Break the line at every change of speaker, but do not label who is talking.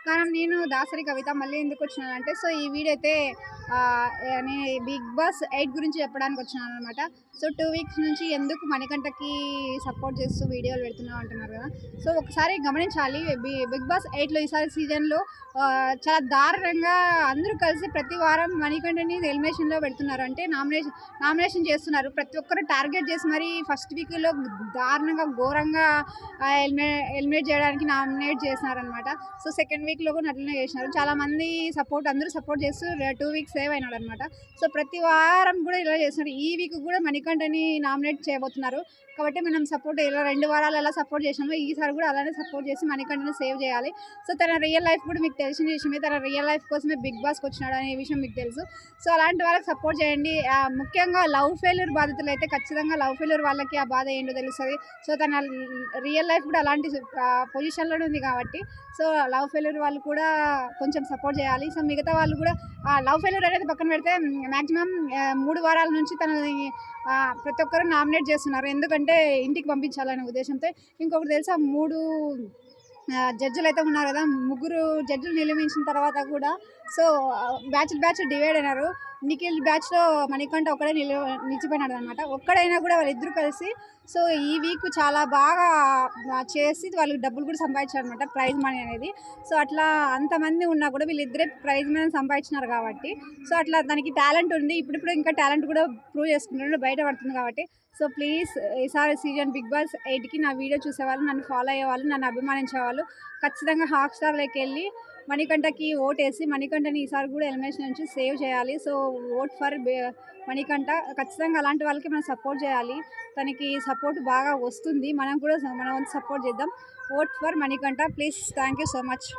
నమస్కారం నేను దాసరి కవిత మళ్ళీ ఎందుకు వచ్చినానంటే సో ఈ వీడియో అయితే నేను బిగ్ బాస్ ఎయిట్ గురించి చెప్పడానికి వచ్చినాను అనమాట సో టూ వీక్స్ నుంచి ఎందుకు మణికంఠకి సపోర్ట్ చేస్తూ వీడియోలు పెడుతున్నాం అంటున్నారు కదా. సో ఒకసారి గమనించాలి బి- బిగ్ బాస్ ఎయిట్లో ఈసారి సీజన్లో చాలా దారుణంగా అందరూ కలిసి ప్రతి వారం మణికంఠని ఎలిమినేషన్లో పెడుతున్నారు. అంటే నామినేషన్ నామినేషన్ చేస్తున్నారు. ప్రతి ఒక్కరు టార్గెట్ చేసి మరి ఫస్ట్ వీక్లో దారుణంగా ఘోరంగా ఎలిమినేట్ ఎలిమినేట్ చేయడానికి నామినేట్ చేసినారనమాట సో సెకండ్ వీక్లో కూడా అట్లనే చేసినారు. చాలా మంది సపోర్ట్ అందరూ సపోర్ట్ చేస్తూ టూ వీక్స్ సేవ్ అయినాడు అనమాట సో ప్రతి వారం కూడా ఇలా చేస్తున్నారు ఈ వీక్ కూడా మణికంఠని నామినేట్ చేయబోతున్నారు. కాబట్టి మనం సపోర్ట్ ఇలా రెండు వారాలు ఎలా సపోర్ట్ చేసామో ఈసారి కూడా అలానే సపోర్ట్ చేసి మణికంఠని సేవ్ చేయాలి. సో తన రియల్ లైఫ్ కూడా మీకు తెలిసిన విషయమే. తన రియల్ లైఫ్ కోసమే బిగ్ బాస్కి వచ్చినాడు అనే విషయం మీకు తెలుసు. సో అలాంటి వాళ్ళకి సపోర్ట్ చేయండి. ముఖ్యంగా లవ్ ఫెయిల్యూర్ బాధితులు అయితే ఖచ్చితంగా లవ్ ఫెయిల్యూర్ వాళ్ళకి ఆ బాధ ఏంటో తెలుస్తుంది. సో తన రియల్ లైఫ్ కూడా అలాంటి పొజిషన్లోనే ఉంది కాబట్టి. సో లవ్ ఫెయిల్యూర్ వాళ్ళు కూడా కొంచెం సపోర్ట్ చేయాలి. సో మిగతా వాళ్ళు కూడా లవ్ ఫెయిల్యూర్ అయితే పక్కన పెడితే మ్యాక్సిమం మూడు వారాల నుంచి తనని ప్రతి ఒక్కరు నామినేట్ చేస్తున్నారు. ఎందుకంటే ఇంటికి పంపించాలనే ఉద్దేశంతో. ఇంకొకటి తెలుసా మూడు జడ్జిలు అయితే ఉన్నారు కదా ముగ్గురు జడ్జిలు నియమించిన తర్వాత కూడా సో బ్యాచ్ బ్యాచ్ డివైడ్ అయినారు. నిఖిల్ బ్యాచ్లో మణికంఠ ఒక్కడే నిల నిలిచిపోయినాడు అనమాట ఒక్కడైనా కూడా వాళ్ళిద్దరూ కలిసి సో ఈ వీక్ చాలా బాగా చేసి వాళ్ళకి డబ్బులు కూడా సంపాదించారు అనమాట ప్రైజ్ మనీ అనేది. సో అట్లా అంతమంది ఉన్నా కూడా వీళ్ళిద్దరే ప్రైజ్ మనీ సంపాదించినారు కాబట్టి సో అట్లా దానికి టాలెంట్ ఉంది. ఇప్పుడిప్పుడు ఇంకా టాలెంట్ కూడా ప్రూవ్ చేసుకుంటున్నాడు బయట పడుతుంది కాబట్టి. సో ప్లీజ్ ఈసారి సీజన్ బిగ్ బాస్ ఎయిట్కి నా వీడియో చూసేవాళ్ళు నన్ను ఫాలో అయ్యేవాళ్ళు నన్ను అభిమానించేవాళ్ళు ఖచ్చితంగా హాట్ స్టార్లోకి వెళ్ళి మణికంఠకి ఓట్ వేసి మణికంఠని ఈసారి కూడా ఎలిమినేషన్ నుంచి సేవ్ చేయాలి. సో ఓట్ ఫర్ మణికంఠ ఖచ్చితంగా అలాంటి వాళ్ళకి మనం సపోర్ట్ చేయాలి. తనకి సపోర్ట్ బాగా వస్తుంది. మనం కూడా మన వంతు సపోర్ట్ చేద్దాం. Vote for Manikanta. Please thank you so much.